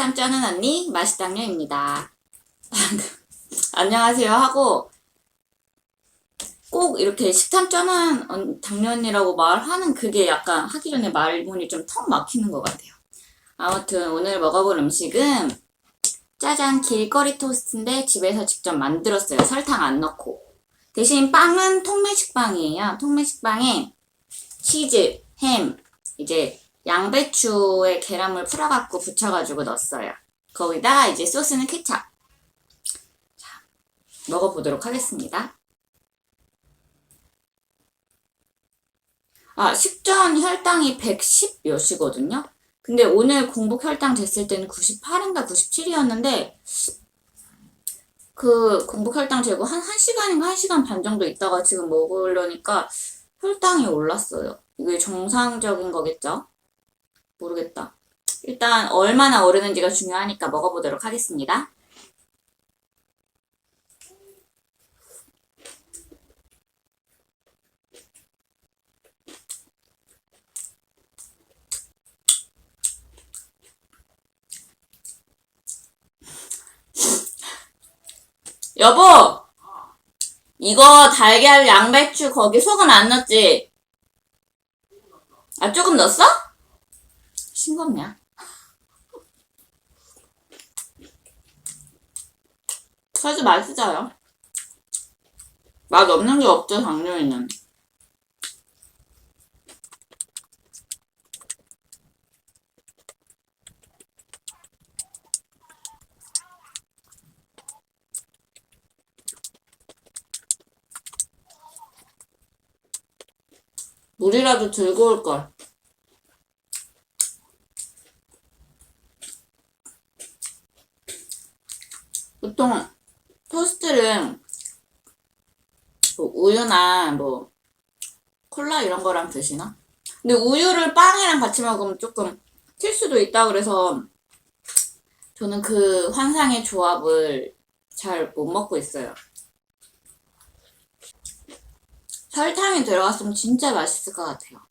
식탐 쩌는 언니 맛있당뇨입니다. 안녕하세요 하고 꼭 이렇게 식탐 쩌는 언- 당뇨 언니라고 말하는 그게 약간 하기 전에 말문이 좀 턱 막히는 것 같아요. 아무튼 오늘 먹어볼 음식은 짜잔 길거리 토스트인데 집에서 직접 만들었어요. 설탕 안 넣고. 대신 빵은 통밀식빵이에요. 통밀식빵에 치즈, 햄, 이제 양배추에 계란물 풀어갖고 붙여가지고 넣었어요. 거기다가 이제 소스는 케찹. 자, 먹어보도록 하겠습니다. 아, 식전 혈당이 110 몇이거든요? 근데 오늘 공복 혈당 쟀을 때는 98인가 97이었는데, 그 공복 혈당 재고 한 1시간인가 1시간 반 정도 있다가 지금 먹으려니까 혈당이 올랐어요. 이게 정상적인 거겠죠? 모르겠다. 일단 얼마나 오르는지가 중요하니까 먹어보도록 하겠습니다. 여보! 이거 달걀 양배추 거기 소금 안 넣었지? 아, 조금 넣었어? 싱겁냐? 사실 맛있어요. 맛 없는 게 없죠, 당뇨에는. 물이라도 들고 올걸. 보통 토스트를 뭐 우유나 뭐 콜라 이런 거랑 드시나? 근데 우유를 빵이랑 같이 먹으면 조금 튈 수도 있다 그래서 저는 그 환상의 조합을 잘 못 먹고 있어요. 설탕이 들어갔으면 진짜 맛있을 것 같아요.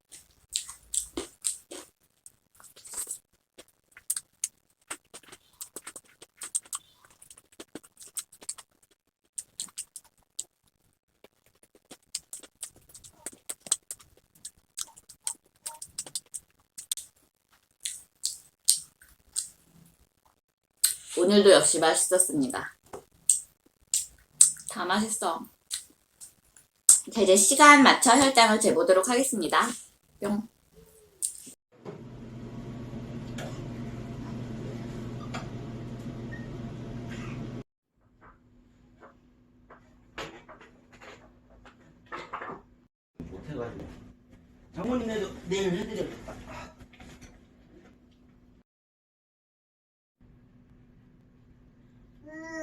오늘도 역시 맛있었습니다. 다 맛있어. 자, 이제 시간 맞춰 혈당을 재보도록 하겠습니다. 뿅. 장모님네도 내일 해드려야겠다 우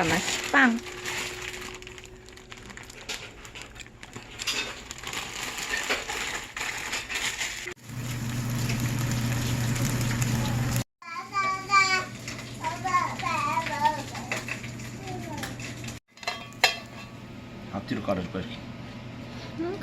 잠깐만, 식빵. 앞뒤로 깔아줄 거야 응,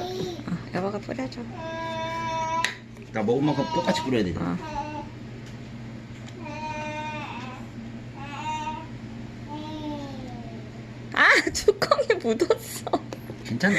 그래. 아빠가 뿌려줘. 나 먹은 만큼 똑같이 뿌려야 돼. 어. 아 뚜껑에 묻었어. 괜찮아.